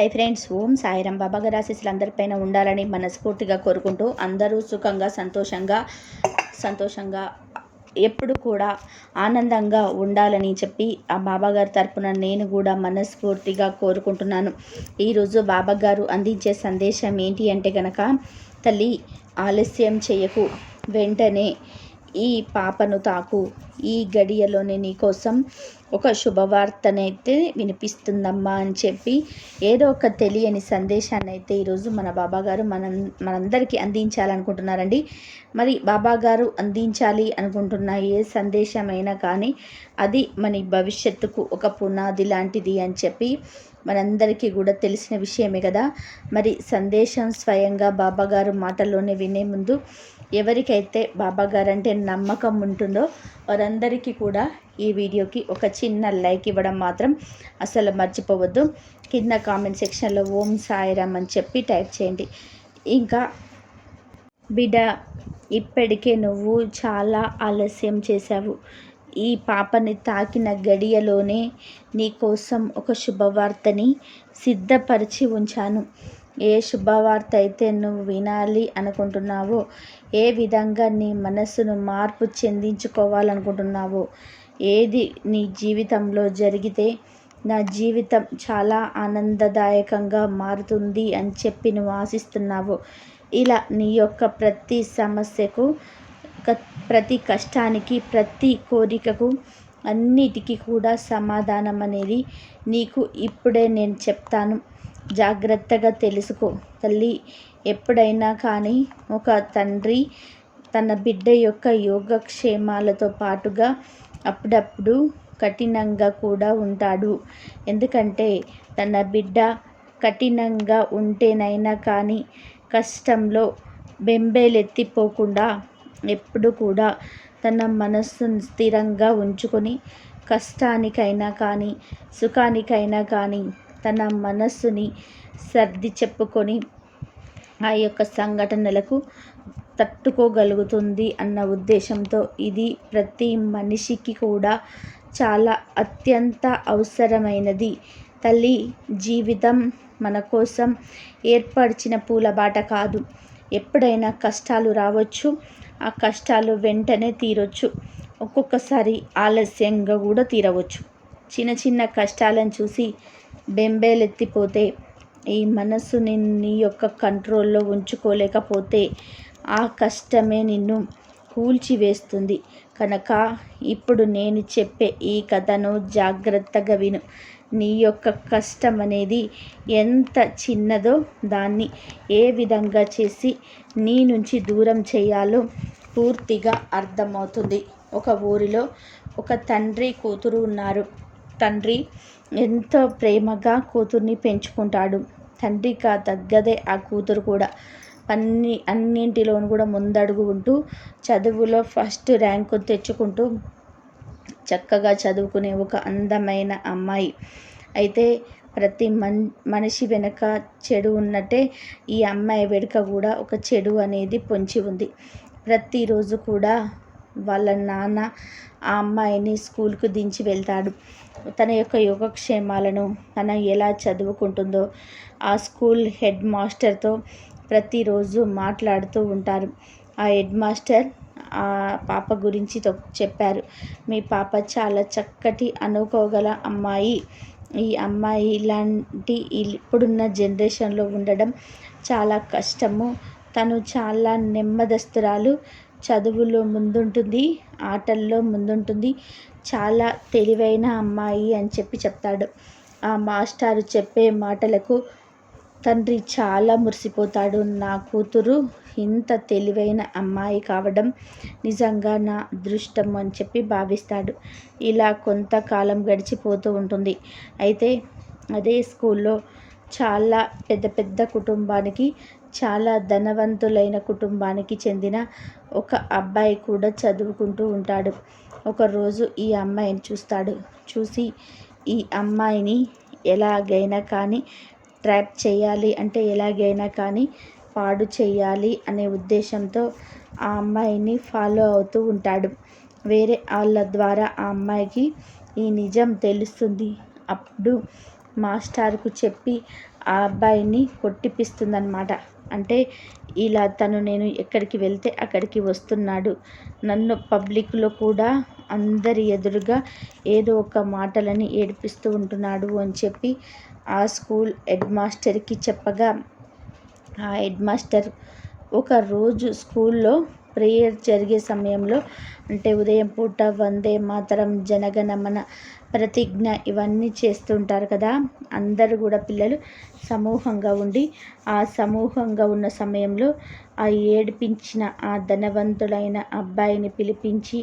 Hi friends. ఓం సాయిరాం బాబా గారి ఆశీస్సులు అందరిపైన ఉండాలని మనస్ఫూర్తిగా కోరుకుంటూ అందరూ సుఖంగా సంతోషంగా సంతోషంగా ఎప్పుడు కూడా ఆనందంగా ఉండాలని చెప్పి ఆ బాబాగారి తరపున నేను కూడా మనస్ఫూర్తిగా కోరుకుంటున్నాను. ఈరోజు బాబాగారు అందించే సందేశం ఏంటి అంటే గనక తల్లి ఆలస్యం చేయకు. వెంటనే ఈ పాపను తాకు. ఈ గడియలోనే నీకోసం ఒక శుభవార్తనైతే వినిపిస్తుందమ్మా అని చెప్పి ఏదో ఒక తెలియని సందేశాన్ని అయితే ఈరోజు మన బాబాగారు మన మనందరికీ అందించాలనుకుంటున్నారండి. మరి బాబాగారు అందించాలి అనుకుంటున్న ఏ సందేశమైనా కానీ అది మన భవిష్యత్తుకు ఒక పునాది లాంటిది అని చెప్పి మనందరికీ కూడా తెలిసిన విషయమే కదా. మరి సందేశం స్వయంగా బాబాగారు మాటల్లోనే వినే ముందు ఎవరికైతే బాబాగారు అంటే నమ్మకం ఉంటుందో వారందరికీ కూడా ఈ వీడియోకి ఒక చిన్న లైక్ ఇవ్వడం మాత్రం అసలు మర్చిపోవద్దు. కింద కామెంట్ సెక్షన్లో ఓం సాయిరామ్ అని చెప్పి టైప్ చేయండి. ఇంకా బిడ్డ ఇప్పటికే నువ్వు చాలా ఆలస్యం చేశావు. ఈ పాపని తాకిన గడియలోనే నీకోసం ఒక శుభవార్తని సిద్ధపరిచి ఉంచాను. ఏ శుభవార్త అయితే నువ్వు వినాలి అనుకుంటున్నావో ఏ విధంగా నీ మనస్సును మార్పు చెందించుకోవాలనుకుంటున్నావో ఏది నీ జీవితంలో జరిగితే నా జీవితం చాలా ఆనందదాయకంగా మారుతుంది అని చెప్పి నువ్వు ఆశిస్తున్నావు. ఇలా నీ యొక్క ప్రతి సమస్యకు ప్రతి కష్టానికి ప్రతి కోరికకు అన్నిటికీ కూడా సమాధానం అనేది నీకు ఇప్పుడే నేను చెప్తాను. జాగ్రత్తగా తెలుసుకో. తల్లి ఎప్పుడైనా కానీ ఒక తండ్రి తన బిడ్డ యొక్క యోగక్షేమాలతో పాటుగా అప్పుడప్పుడు కఠినంగా కూడా ఉంటాడు. ఎందుకంటే తన బిడ్డ కఠినంగా ఉంటేనైనా కానీ కష్టంలో బెంబేలెత్తిపోకుండా ఎప్పుడు కూడా తన మనస్సును స్థిరంగా ఉంచుకొని కష్టానికైనా కానీ సుఖానికైనా కానీ తన మనస్సుని సర్ది చెప్పుకొని ఆ యొక్క సంఘటనలకు తట్టుకోగలుగుతుంది అన్న ఉద్దేశంతో ఇది ప్రతి మనిషికి కూడా చాలా అత్యంత అవసరమైనది. తల్లి జీవితం మన కోసం ఏర్పరిచిన పూలబాట కాదు. ఎప్పుడైనా కష్టాలు రావచ్చు ఆ కష్టాలు వెంటనే తీరొచ్చు. ఒక్కొక్కసారి ఆలస్యంగా కూడా తీరవచ్చు. చిన్న చిన్న కష్టాలను చూసి బెంబేలెత్తిపోతే ఈ మనసుని నీ యొక్క కంట్రోల్లో ఉంచుకోలేకపోతే ఆ కష్టమే నిన్ను కూల్చివేస్తుంది. కనుక ఇప్పుడు నేను చెప్పే ఈ కథను జాగ్రత్తగా విను. నీ యొక్క కష్టం అనేది ఎంత చిన్నదో దాన్ని ఏ విధంగా చేసి నీ నుంచి దూరం చేయాలో పూర్తిగా అర్థమవుతుంది. ఒక ఊరిలో ఒక తండ్రి కూతురు ఉన్నారు. తండ్రి ఎంతో ప్రేమగా కూతుర్ని పెంచుకుంటాడు. తండ్రికి తగ్గదే ఆ కూతురు కూడా. అన్ని అన్నింటిలోనూ కూడా ముందడుగు ఉంటూ చదువులో ఫస్ట్ ర్యాంకు తెచ్చుకుంటూ చక్కగా చదువుకునే ఒక అందమైన అమ్మాయి. అయితే ప్రతి మన్ మనిషి వెనుక చెడు ఉన్నట్టే ఈ అమ్మాయి వెనుక కూడా ఒక చెడు అనేది పొంచి ఉంది. ప్రతిరోజు కూడా వాళ్ళ నాన్న ఆ అమ్మాయిని స్కూల్కు దించి వెళ్తాడు. తన యొక్క యోగక్షేమాలను తన ఎలా చదువుకుంటుందో ఆ స్కూల్ హెడ్ మాస్టర్తో ప్రతిరోజు మాట్లాడుతూ ఉంటారు. ఆ హెడ్ మాస్టర్ ఆ పాప గురించి చెప్పారు. మీ పాప చాలా చక్కటి అనుకోగల అమ్మాయి. ఈ అమ్మాయి ఇలాంటి ఇప్పుడున్న జనరేషన్లో ఉండడం చాలా కష్టము. తను చాలా నెమ్మదస్తురాలు. చదువులో ముందుంటుంది ఆటల్లో ముందుంటుంది. చాలా తెలివైన అమ్మాయి అని చెప్పి చెప్తాడు. ఆ మాస్టారు చెప్పే మాటలకు తండ్రి చాలా మురిసిపోతాడు. నా కూతురు ఇంత తెలివైన అమ్మాయి కావడం నిజంగా నా అదృష్టం అని చెప్పి భావిస్తాడు. ఇలా కొంతకాలం గడిచిపోతూ ఉంటుంది. అయితే అదే స్కూల్లో చాలా పెద్ద పెద్ద కుటుంబానికి చాలా ధనవంతులైన కుటుంబానికి చెందిన ఒక అబ్బాయి కూడా చదువుకుంటూ ఉంటాడు. ఒకరోజు ఈ అమ్మాయిని చూస్తాడు. చూసి ఈ అమ్మాయిని ఎలాగైనా కానీ ట్రాప్ చేయాలి అంటే ఎలాగైనా కానీ పాడు చేయాలి అనే ఉద్దేశంతో ఆ అమ్మాయిని ఫాలో అవుతూ ఉంటాడు. వేరే వాళ్ళ ద్వారా ఆ అమ్మాయికి ఈ నిజం తెలుస్తుంది. అప్పుడు మాస్టారుకు చెప్పి ఆ అబ్బాయిని కొట్టిపిస్తుందన్నమాట. అంటే ఇలా తను నేను ఎక్కడికి వెళ్తే అక్కడికి వస్తున్నాడు. నన్ను పబ్లిక్లో కూడా అందరి ఎదురుగా ఏదో ఒక మాటలని ఏడిపిస్తూ ఉంటున్నాడు అని చెప్పి ఆ స్కూల్ హెడ్ మాస్టర్కి చెప్పగా ఆ హెడ్ మాస్టర్ ఒక రోజు స్కూల్లో ప్రేయర్ జరిగే సమయంలో అంటే ఉదయం పూట వందే మాతరం జనగణమన ప్రతిజ్ఞ ఇవన్నీ చేస్తుంటారు కదా. అందరూ కూడా పిల్లలు సమూహంగా ఉండి ఆ సమూహంగా ఉన్న సమయంలో ఆ ఏడిపించిన ఆ ధనవంతుడైన అబ్బాయిని పిలిపించి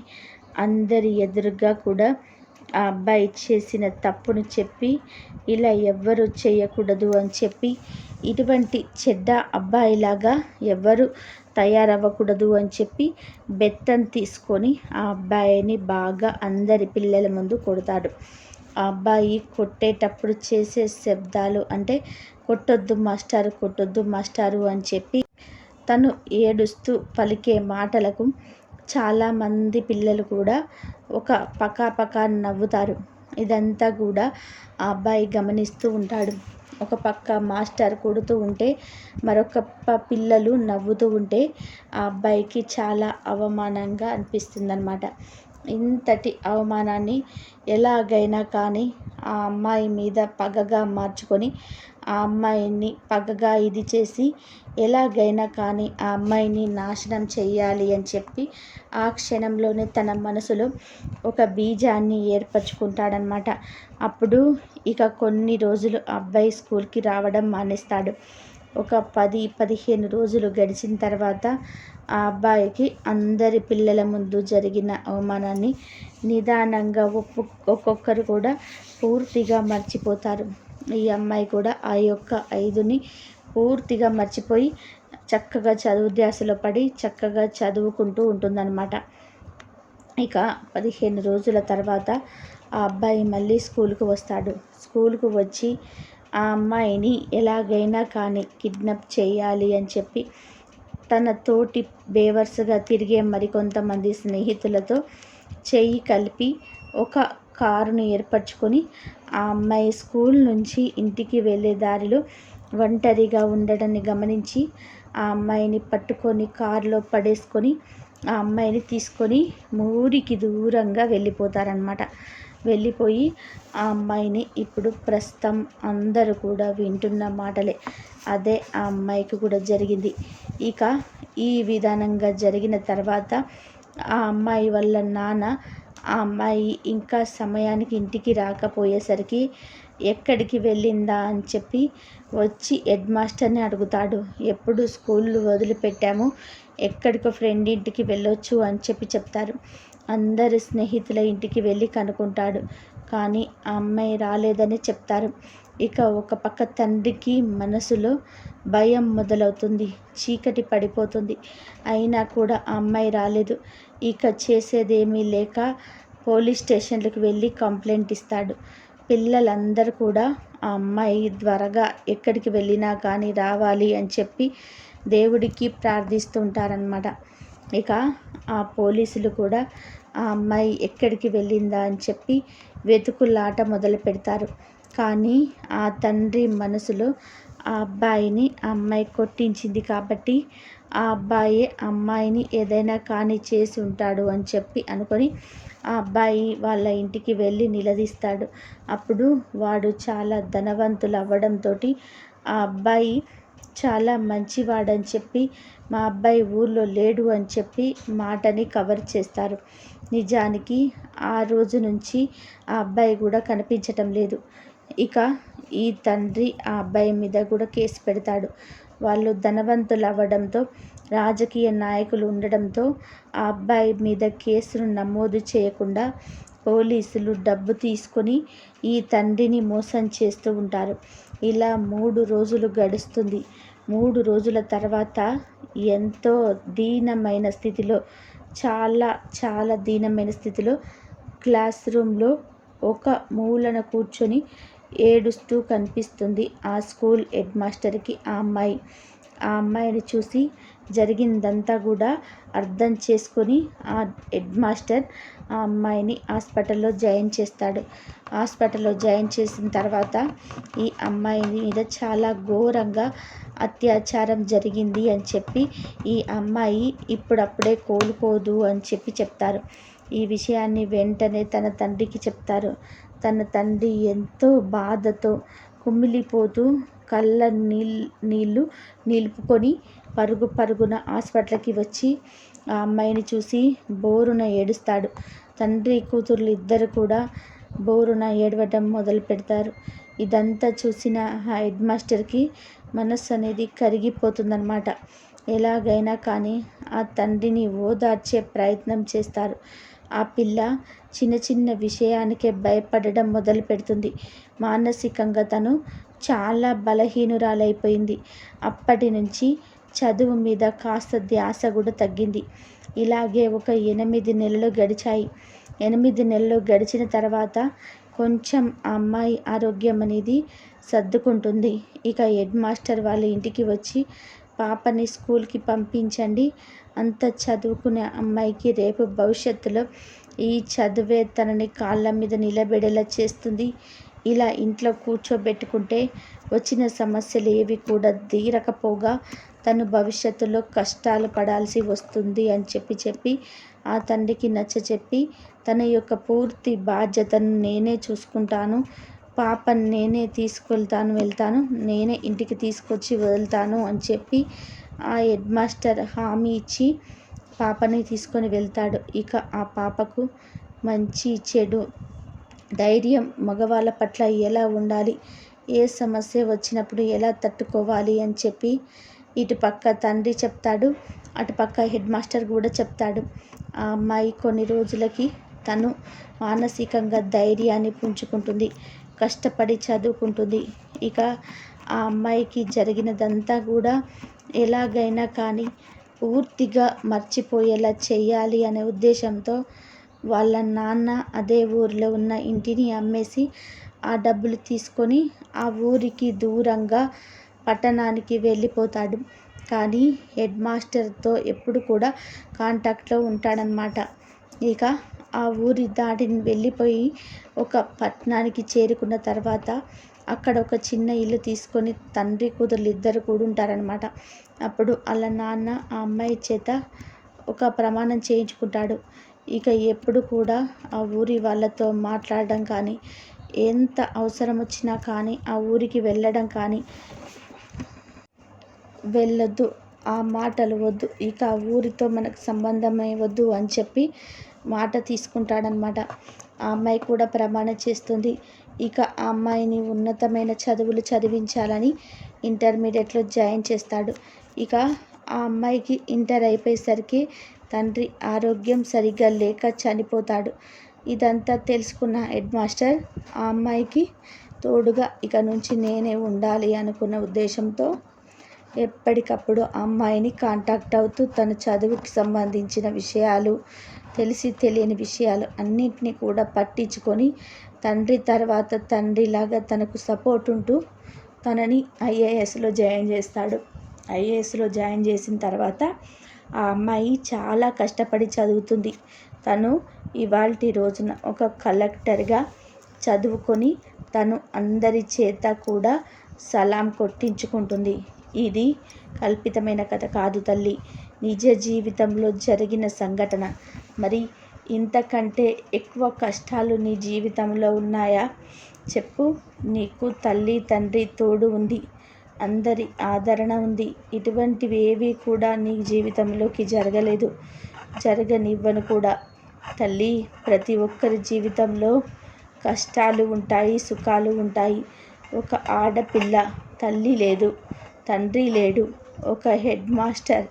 అందరి ఎదురుగా కూడా ఆ అబ్బాయి చేసిన తప్పును చెప్పి ఇలా ఎవ్వరు చేయకూడదు అని చెప్పి ఇటువంటి చెడ్డ అబ్బాయిలాగా ఎవ్వరు తయారవ్వకూడదు అని చెప్పి బెత్తం తీసుకొని ఆ అబ్బాయిని బాగా అందరి పిల్లల ముందు కొడతాడు. ఆ అబ్బాయి కొట్టేటప్పుడు చేసే శబ్దాలు అంటే కొట్టొద్దు మాస్టారు కొట్టొద్దు మాస్టారు అని చెప్పి తను ఏడుస్తూ పలికే మాటలకు చాలామంది పిల్లలు కూడా ఒక పకా పకా నవ్వుతారు. ఇదంతా కూడా ఆ అబ్బాయి గమనిస్తూ ఉంటాడు. ఒక పక్క మాస్టర్ కొడుతూ ఉంటే మరొక పిల్లలు నవ్వుతూ ఉంటే ఆ అబ్బాయికి చాలా అవమానంగా అనిపిస్తుంది అనమాట ఇంతటి అవమానాన్ని ఎలాగైనా కానీ ఆ అమ్మాయి మీద పగగా మార్చుకొని ఆ అమ్మాయిని పగగా ఇది చేసి ఎలాగైనా కానీ ఆ అమ్మాయిని నాశనం చెయ్యాలి అని చెప్పి ఆ క్షణంలోనే తన మనసులో ఒక బీజాన్ని ఏర్పరచుకుంటాడనమాట. అప్పుడు ఇక కొన్ని రోజులు అబ్బాయి స్కూల్కి రావడం మానేస్తాడు. ఒక పది పదిహేను రోజులు గడిచిన తర్వాత ఆ అబ్బాయికి అందరి పిల్లల ముందు జరిగిన అవమానాన్ని నిదానంగా ఒప్పు ఒక్కొక్కరు కూడా పూర్తిగా మర్చిపోతారు. ఈ అమ్మాయి కూడా ఆ యొక్క ఐదుని పూర్తిగా మర్చిపోయి చక్కగా చదువు ధ్యాసలో పడి చక్కగా చదువుకుంటూ ఉంటుందన్నమాట. ఇక పదిహేను రోజుల తర్వాత ఆ అబ్బాయి మళ్ళీ స్కూల్కి వస్తాడు. స్కూల్కు వచ్చి ఆ అమ్మాయిని ఎలాగైనా కానీ కిడ్నాప్ చేయాలి అని చెప్పి తన తోటి బేవర్స్గా తిరిగే మరికొంతమంది స్నేహితులతో చెయ్యి కలిపి ఒక కారును ఏర్పరచుకొని ఆ అమ్మాయి స్కూల్ నుంచి ఇంటికి వెళ్ళే దారిలో ఒంటరిగా ఉండడాన్ని గమనించి ఆ అమ్మాయిని పట్టుకొని కారులో పడేసుకొని ఆ అమ్మాయిని తీసుకొని ఊరికి దూరంగా వెళ్ళిపోతారనమాట వెళ్ళిపోయి ఆ అమ్మాయిని ఇప్పుడు ప్రస్తుతం అందరూ కూడా వింటున్న మాటలే. అదే ఆ అమ్మాయికి కూడా జరిగింది. ఇక ఈ విధానంగా జరిగిన తర్వాత ఆ అమ్మాయి వల్ల నాన్న ఆ అమ్మాయి ఇంకా సమయానికి ఇంటికి రాకపోయేసరికి ఎక్కడికి వెళ్ళిందా అని చెప్పి వచ్చి హెడ్ మాస్టర్ని అడుగుతాడు. ఎప్పుడు స్కూల్ వదిలిపెట్టాము ఎక్కడికో ఫ్రెండ్ ఇంటికి వెళ్ళొచ్చు అని చెప్పి చెప్తారు. అందరి స్నేహితుల ఇంటికి వెళ్ళి కనుక్కుంటాడు. కానీ ఆ అమ్మాయి రాలేదని చెప్తారు. ఇక ఒక పక్క తండ్రికి మనసులో భయం మొదలవుతుంది. చీకటి పడిపోతుంది. అయినా కూడా ఆ అమ్మాయి రాలేదు. ఇక చేసేదేమీ లేక పోలీస్ స్టేషన్లకు వెళ్ళి కంప్లైంట్ ఇస్తాడు. పిల్లలందరూ కూడా ఆ అమ్మాయి త్వరగా ఎక్కడికి వెళ్ళినా కానీ రావాలి అని చెప్పి దేవుడికి ప్రార్థిస్తుంటారనమాట ఇక ఆ పోలీసులు కూడా ఆ అమ్మాయి ఎక్కడికి వెళ్ళిందా? అని చెప్పి వెతుకులాట మొదలు పెడతారు. కానీ ఆ తండ్రి మనసులో ఆ అబ్బాయిని ఆ అమ్మాయి కొట్టించింది కాబట్టి ఆ అబ్బాయి అమ్మాయిని ఏదైనా కానీ చేసి ఉంటాడు అని చెప్పి అనుకొని ఆ అబ్బాయి వాళ్ళ ఇంటికి వెళ్ళి నిలదీస్తాడు. అప్పుడు వాడు చాలా ధనవంతులు అవ్వడంతో ఆ అబ్బాయి చాలా మంచివాడని చెప్పి మా అబ్బాయి ఊర్లో లేడు అని చెప్పి మాటని కవర్ చేస్తారు. నిజానికి ఆ రోజు నుంచి ఆ అబ్బాయి కూడా కనిపించటం లేదు. ఇక ఈ తండ్రి ఆ అబ్బాయి మీద కూడా కేసు పెడతాడు. వాళ్ళు ధనవంతులు అవ్వడంతో రాజకీయ నాయకులు ఉండడంతో ఆ అబ్బాయి మీద కేసును నమోదు చేయకుండా పోలీసులు డబ్బు తీసుకొని ఈ తండ్రిని మోసం చేస్తూ ఉంటారు. ఇలా మూడు రోజులు గడుస్తుంది. మూడు రోజుల తర్వాత ఎంతో దీనమైన స్థితిలో చాలా చాలా దీనమైన స్థితిలో క్లాస్ రూమ్లో ఒక మూలన కూర్చొని ఏడుస్తూ కనిపిస్తుంది ఆ స్కూల్ హెడ్ మాస్టర్కి ఆ అమ్మాయి. ఆ అమ్మాయిని చూసి జరిగిందంతా కూడా అర్థం చేసుకొని ఆ హెడ్ మాస్టర్ ఆ అమ్మాయిని హాస్పిటల్లో జాయిన్ చేస్తాడు. హాస్పిటల్లో జాయిన్ చేసిన తర్వాత ఈ అమ్మాయి మీద చాలా ఘోరంగా అత్యాచారం జరిగింది అని చెప్పి ఈ అమ్మాయి ఇప్పుడప్పుడే కోలుకోదు అని చెప్పి చెప్తారు. ఈ విషయాన్ని వెంటనే తన తండ్రికి చెప్తారు. తన తండ్రి ఎంతో బాధతో కుమిలిపోతూ కళ్ళ నీళ్ళు నీళ్ళు నిలుపుకొని పరుగు పరుగున హాస్పిటల్కి వచ్చి ఆ అమ్మాయిని చూసి బోరున ఏడుస్తాడు. తండ్రి కూతుర్లు ఇద్దరు కూడా బోరున ఏడవటం మొదలు పెడతారు. ఇదంతా చూసిన ఆ హెడ్ మాస్టర్కి మనస్సు అనేది కరిగిపోతుందన్నమాట. ఎలాగైనా కానీ ఆ తండ్రిని ఓదార్చే ప్రయత్నం చేస్తారు. ఆ పిల్ల చిన్న చిన్న విషయానికే భయపడడం మొదలు పెడుతుంది. మానసికంగా తను చాలా బలహీనురాలైపోయింది. అప్పటి నుంచి చదువు మీద కాస్త ధ్యాస కూడా తగ్గింది. ఇలాగే ఒక ఎనిమిది నెలలు గడిచాయి. ఎనిమిది నెలలు గడిచిన తర్వాత కొంచెం ఆ అమ్మాయి ఆరోగ్యం అనేది సర్దుకుంటుంది. ఇక హెడ్ మాస్టర్ వాళ్ళ ఇంటికి వచ్చి పాపని స్కూల్కి పంపించండి. అంత చదువుకునే అమ్మాయికి రేపు భవిష్యత్తులో ఈ చదువే తనని కాళ్ళ మీద నిలబెడేలా చేస్తుంది. ఇలా ఇంట్లో కూర్చోబెట్టుకుంటే వచ్చిన సమస్యలు ఏవి కూడా తీరకపోగా తను భవిష్యత్తులో కష్టాలు పడాల్సి వస్తుంది అని చెప్పి చెప్పి ఆ తండ్రికి నచ్చ చెప్పి తన యొక్క పూర్తి బాధ్యతను నేనే చూసుకుంటాను. పాపను నేనే తీసుకెళ్తాను వెళ్తాను. నేనే ఇంటికి తీసుకొచ్చి వదులుతాను అని చెప్పి ఆ హెడ్ మాస్టర్ హామీ ఇచ్చి పాపని తీసుకొని వెళ్తాడు. ఇక ఆ పాపకు మంచి చెడు ధైర్యం మగవాళ్ళ పట్ల ఎలా ఉండాలి? ఏ సమస్య వచ్చినప్పుడు ఎలా తట్టుకోవాలి అని చెప్పి ఇటుపక్క తండ్రి చెప్తాడు అటుపక్క హెడ్ మాస్టర్ కూడా చెప్తాడు. ఆ అమ్మాయి కొన్ని రోజులకి తను మానసికంగా ధైర్యాన్ని పుంజుకుంటుంది కష్టపడి చదువుకుంటుంది. ఇక ఆ అమ్మాయికి జరిగినదంతా కూడా ఎలాగైనా కానీ పూర్తిగా మర్చిపోయేలా చేయాలి అనే ఉద్దేశంతో వాళ్ళ నాన్న అదే ఊరిలో ఉన్న ఇంటిని అమ్మేసి ఆ డబ్బులు తీసుకొని ఆ ఊరికి దూరంగా పట్టణానికి వెళ్ళిపోతాడు. కానీ హెడ్ మాస్టర్తో ఎప్పుడు కూడా కాంటాక్ట్లో ఉంటాడనమాట ఇక ఆ ఊరి దాటిని వెళ్ళిపోయి ఒక పట్టణానికి చేరుకున్న తర్వాత అక్కడ ఒక చిన్న ఇల్లు తీసుకొని తండ్రి కూతురు ఇద్దరు కూడా ఉంటారనమాట అప్పుడు వాళ్ళ నాన్న ఆ అమ్మాయి చేత ఒక ప్రమాణం చేయించుకుంటాడు. ఇక ఎప్పుడు కూడా ఆ ఊరి వాళ్ళతో మాట్లాడడం కానీ ఎంత అవసరం వచ్చినా కానీ ఆ ఊరికి వెళ్ళడం కానీ వెళ్ళొద్దు. ఆ మాటలు వద్దు. ఇక ఆ ఊరితో మనకు సంబంధమే వద్దు అని చెప్పి మాట తీసుకుంటాడనమాట ఆ అమ్మాయి కూడా ప్రమాణం చేస్తుంది. ఇక ఆ అమ్మాయిని ఉన్నతమైన చదువులు చదివించాలని ఇంటర్మీడియట్లో జాయిన్ చేస్తాడు. ఇక ఆ అమ్మాయికి ఇంటర్ అయిపోయేసరికి తండ్రి ఆరోగ్యం సరిగ్గా లేక చనిపోతాడు. ఇదంతా తెలుసుకున్న హెడ్ మాస్టర్ ఆ అమ్మాయికి తోడుగా ఇక నుంచి నేనే ఉండాలి అనుకున్న ఉద్దేశంతో ఎప్పటికప్పుడు ఆ అమ్మాయిని కాంటాక్ట్ అవుతూ తన చదువుకి సంబంధించిన విషయాలు తెలిసి తెలియని విషయాలు అన్నింటినీ కూడా పట్టించుకొని తండ్రి తర్వాత తండ్రిలాగా తనకు సపోర్ట్ ఉంటూ తనని ఐఏఎస్లో జాయిన్ చేస్తాడు. ఐఏఎస్లో జాయిన్ చేసిన తర్వాత ఆ అమ్మాయి చాలా కష్టపడి చదువుతుంది. తను ఇవాళ రోజున ఒక కలెక్టర్గా చదువుకొని తను అందరి చేత కూడా సలాం కొట్టించుకుంటుంది. ఇది కల్పితమైన కథ కాదు తల్లి. నిజ జీవితంలో జరిగిన సంఘటన. మరి ఇంతకంటే ఎక్కువ కష్టాలు నీ జీవితంలో ఉన్నాయా? చెప్పు. నీకు తల్లి తండ్రి తోడు ఉంది. అందరి ఆదరణ ఉంది. ఇటువంటివి ఏవి కూడా నీ జీవితంలోకి జరగలేదు. జరగనివ్వను కూడా. తల్లి ప్రతి ఒక్కరి జీవితంలో కష్టాలు ఉంటాయి సుఖాలు ఉంటాయి. ఒక ఆడపిల్ల తల్లి లేదు. తండ్రి లేడు. ఒక హెడ్ మాస్టర్.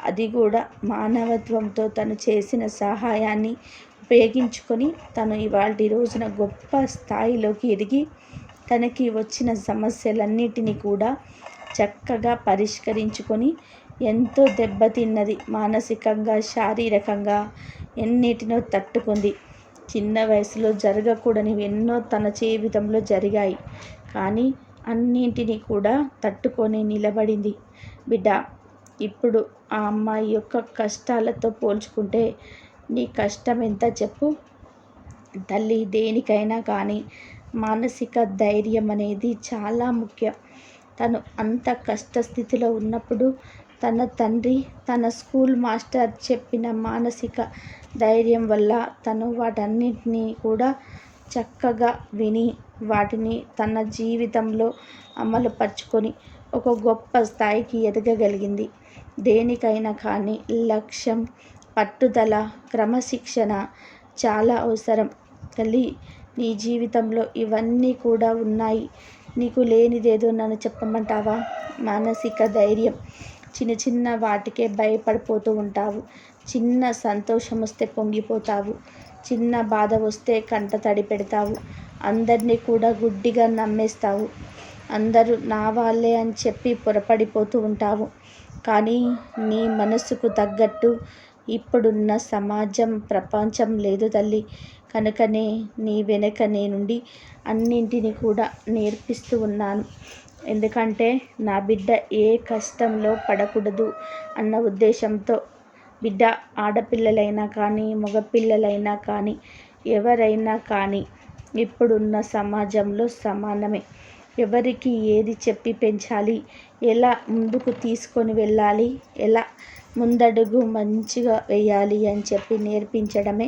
అది కూడా మానవత్వంతో తను చేసిన సహాయాన్ని ఉపయోగించుకొని తను ఇవాళ రోజున గొప్ప స్థాయిలోకి ఎదిగి తనకి వచ్చిన సమస్యలన్నిటినీ కూడా చక్కగా పరిష్కరించుకొని ఎంతో దెబ్బతిన్నది మానసికంగా శారీరకంగా ఎన్నిటినో తట్టుకుంది. చిన్న వయసులో జరగకూడనివి ఎన్నో తన జీవితంలో జరిగాయి. కానీ అన్నింటినీ కూడా తట్టుకొని నిలబడింది. బిడ్డ ఇప్పుడు ఆ అమ్మాయి యొక్క కష్టాలతో పోల్చుకుంటే నీ కష్టం ఎంత చెప్పు. తల్లి దేనికైనా కానీ మానసిక ధైర్యం అనేది చాలా ముఖ్యం. తను అంత కష్టస్థితిలో ఉన్నప్పుడు తన తండ్రి తన స్కూల్ మాస్టర్ చెప్పిన మానసిక ధైర్యం వల్ల తను వాటన్నిటినీ కూడా చక్కగా విని వాటిని తన జీవితంలో అమలు పరుచుకొని ఒక గొప్ప స్థాయికి ఎదగగలిగింది. దేనికైనా కానీ లక్ష్యం పట్టుదల క్రమశిక్షణ చాలా అవసరం. తల్లి నీ జీవితంలో ఇవన్నీ కూడా ఉన్నాయి. నీకు లేనిదేదో నన్ను చెప్పమంటావా? మానసిక ధైర్యం. చిన్న చిన్న వాటికే భయపడిపోతూ ఉంటావు. చిన్న సంతోషం వస్తే పొంగిపోతావు. చిన్న బాధ వస్తే కంట తడి పెడతావు. అందరినీ కూడా గుడ్డిగా నమ్మేస్తావు. అందరూ నా వాళ్ళే అని చెప్పి పొరపడిపోతూ ఉంటావు. కానీ నీ మనసుకు తగ్గట్టు ఇప్పుడున్న సమాజం ప్రపంచం లేదు తల్లి. కనుకనే నీ వెనక నేనుండి అన్నింటినీ కూడా నేర్పిస్తూ ఉన్నాను. ఎందుకంటే నా బిడ్డ ఏ కష్టంలో పడకూడదు అన్న ఉద్దేశంతో బిడ్డ ఆడపిల్లలైనా కానీ మగపిల్లలైనా కానీ ఎవరైనా కానీ ఇప్పుడున్న సమాజంలో సమానమే. ఎవరికి ఏది చెప్పి పెంచాలి? ఎలా ముందుకు తీసుకొని వెళ్ళాలి? ఎలా ముందడుగు మంచిగా వేయాలి అని చెప్పి నేర్పించడమే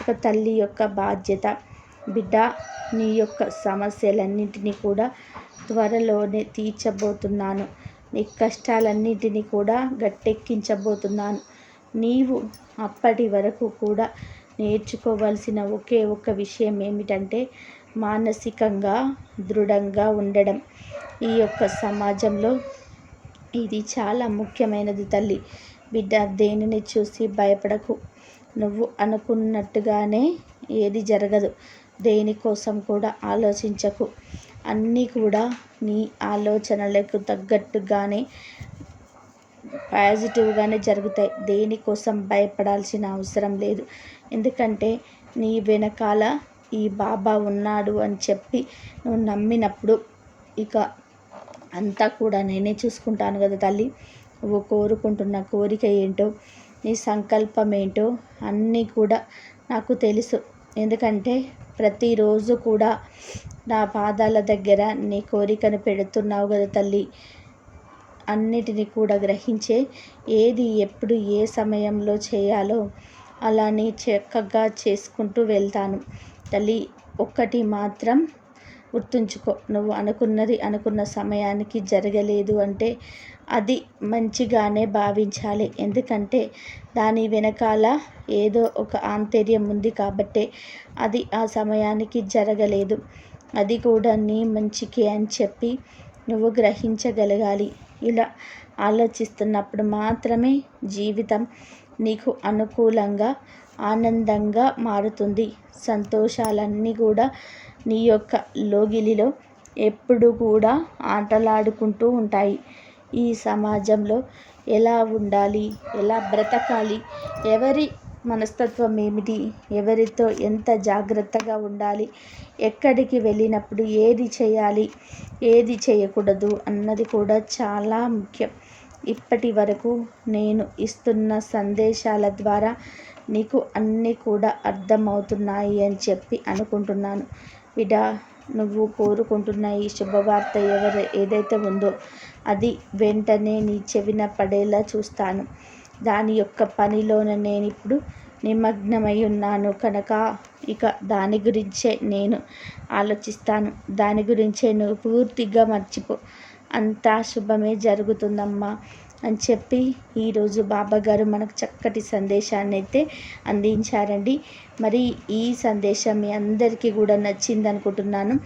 ఒక తల్లి యొక్క బాధ్యత. బిడ్డ నీ యొక్క సమస్యలన్నింటినీ కూడా త్వరలోనే తీర్చబోతున్నాను. నీ కష్టాలన్నింటినీ కూడా గట్టెక్కించబోతున్నాను. నీవు అప్పటి వరకు కూడా నేర్చుకోవాల్సిన ఒకే ఒక్క విషయం ఏమిటంటే మానసికంగా దృఢంగా ఉండడం. ఈ యొక్క సమాజంలో ఇది చాలా ముఖ్యమైనది తల్లి. బిడ్డ దేనిని చూసి భయపడకు. నువ్వు అనుకున్నట్టుగానే ఏది జరగదు. దేనికోసం కూడా ఆలోచించకు. అన్నీ కూడా నీ ఆలోచనలకు తగ్గట్టుగానే పాజిటివ్గానే జరుగుతాయి. దేనికోసం భయపడాల్సిన అవసరం లేదు. ఎందుకంటే నీ వెనకాల ఈ బాబా ఉన్నాడు అని చెప్పి నువ్వు నమ్మినప్పుడు ఇక అంతా కూడా నేనే చూసుకుంటాను కదా తల్లి. నువ్వు కోరుకుంటున్న కోరిక ఏంటో నీ సంకల్పం ఏంటో అన్నీ కూడా నాకు తెలుసు. ఎందుకంటే ప్రతిరోజు కూడా నా పాదాల దగ్గర నీ కోరికను పెడుతున్నావు కదా తల్లి. అన్నిటినీ కూడా గ్రహించే ఏది ఎప్పుడు ఏ సమయంలో చేయాలో అలానే చక్కగా చేసుకుంటూ వెళ్తాను. తల్లి ఒక్కటి మాత్రం గుర్తుంచుకో. నువ్వు అనుకున్నది అనుకున్న సమయానికి జరగలేదు అంటే అది మంచిగానే భావించాలి. ఎందుకంటే దాని వెనకాల ఏదో ఒక ఆంతర్యం ఉంది కాబట్టే అది ఆ సమయానికి జరగలేదు. అది కూడా నీ మంచికే అని చెప్పి నువ్వు గ్రహించగలగాలి. ఇలా ఆలోచిస్తున్నప్పుడు మాత్రమే జీవితం నీకు అనుకూలంగా ఆనందంగా మారుతుంది. సంతోషాలన్నీ కూడా నీ యొక్క లోగిలిలో ఎప్పుడు కూడా ఆటలాడుకుంటూ ఉంటాయి. ఈ సమాజంలో ఎలా ఉండాలి ఎలా బ్రతకాలి ఎవరి మనస్తత్వం ఏమిటి? ఎవరితో ఎంత జాగ్రత్తగా ఉండాలి? ఎక్కడికి వెళ్ళినప్పుడు ఏది చేయాలి? ఏది చేయకూడదు అన్నది కూడా చాలా ముఖ్యం. ఇప్పటి వరకు నేను ఇస్తున్న సందేశాల ద్వారా నీకు అన్నీ కూడా అర్థమవుతున్నాయి అని చెప్పి అనుకుంటున్నాను. విడా నువ్వు కోరుకుంటున్న ఈ శుభవార్త ఎవరు ఏదైతే ఉందో అది వెంటనే నీ చెవిన పడేలా చూస్తాను. దాని యొక్క పనిలోన నేను ఇప్పుడు నిమగ్నమై ఉన్నాను కనుక ఇక దాని గురించే నేను ఆలోచిస్తాను. దాని గురించే నువ్వు పూర్తిగా మర్చిపో. అంతా శుభమే జరుగుతుందమ్మా అని చెప్పి ఈరోజు బాబాగారు మనకు చక్కటి సందేశాన్ని అయితే అందించారండి. మరి ఈ సందేశం మీ అందరికీ కూడా నచ్చింది అనుకుంటున్నాను.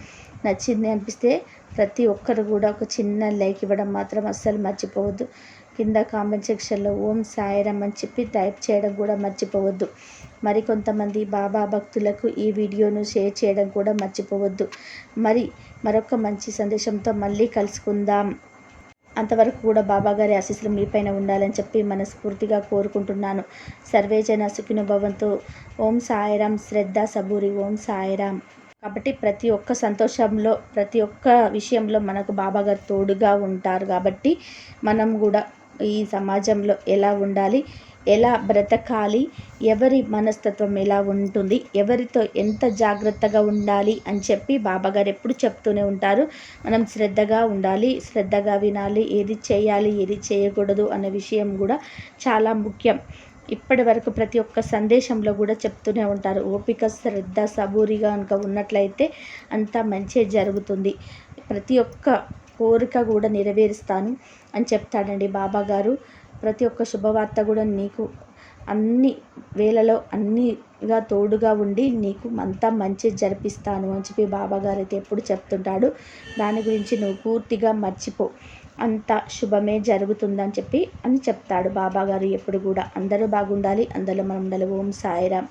నచ్చింది అనిపిస్తే ప్రతి ఒక్కరు కూడా ఒక చిన్న లైక్ ఇవ్వడం మాత్రం అస్సలు మర్చిపోవద్దు. కింద కామెంట్ సెక్షన్లో ఓం సాయిరామ్ అని చెప్పి టైప్ చేయడం కూడా మర్చిపోవద్దు. మరి కొంతమంది బాబా భక్తులకు ఈ వీడియోను షేర్ చేయడం కూడా మర్చిపోవద్దు. మరి మరొక మంచి సందేశంతో మళ్ళీ కలుసుకుందాం. అంతవరకు కూడా బాబాగారి ఆశీస్సులు మీపైన ఉండాలని చెప్పి మనస్ఫూర్తిగా కోరుకుంటున్నాను. సర్వేజన సుఖిన భవంతు ఓం సాయిరామ్ శ్రద్ధ సబూరి ఓం సాయిరామ్. కాబట్టి ప్రతి ఒక్క సంతోషంలో ప్రతి ఒక్క విషయంలో మనకు బాబాగారు తోడుగా ఉంటారు కాబట్టి మనం కూడా ఈ సమాజంలో ఎలా ఉండాలి? ఎలా బ్రతకాలి? ఎవరి మనస్తత్వం ఎలా ఉంటుంది? ఎవరితో ఎంత జాగ్రత్తగా ఉండాలి? అని చెప్పి బాబాగారు ఎప్పుడు చెప్తూనే ఉంటారు. మనం శ్రద్ధగా ఉండాలి శ్రద్ధగా వినాలి ఏది చేయాలి ఏది చేయకూడదు అనే విషయం కూడా చాలా ముఖ్యం. ఇప్పటి వరకు ప్రతి ఒక్క సందేశంలో కూడా చెప్తూనే ఉంటారు. ఓపిక శ్రద్ధ సబూరిగా కనుక ఉన్నట్లయితే అంతా మంచి జరుగుతుంది. ప్రతి ఒక్క కోరిక కూడా నెరవేరుస్తాను. అని చెప్తాడండి బాబా గారు. ప్రతి ఒక్క శుభవార్త కూడా నీకు అన్ని వేళలో అన్నిగా తోడుగా ఉండి నీకు అంతా మంచి జరిపిస్తాను అని చెప్పి బాబాగారు అయితే ఎప్పుడు చెప్తుంటాడు. దాని గురించి నువ్వు పూర్తిగా మర్చిపో. అంత శుభమే జరుగుతుందని చెప్పి అని చెప్తాడు బాబాగారు ఎప్పుడు కూడా. అందరూ బాగుండాలి. అందరూ మనం ఉండాలి. ఓం సాయిరామ్.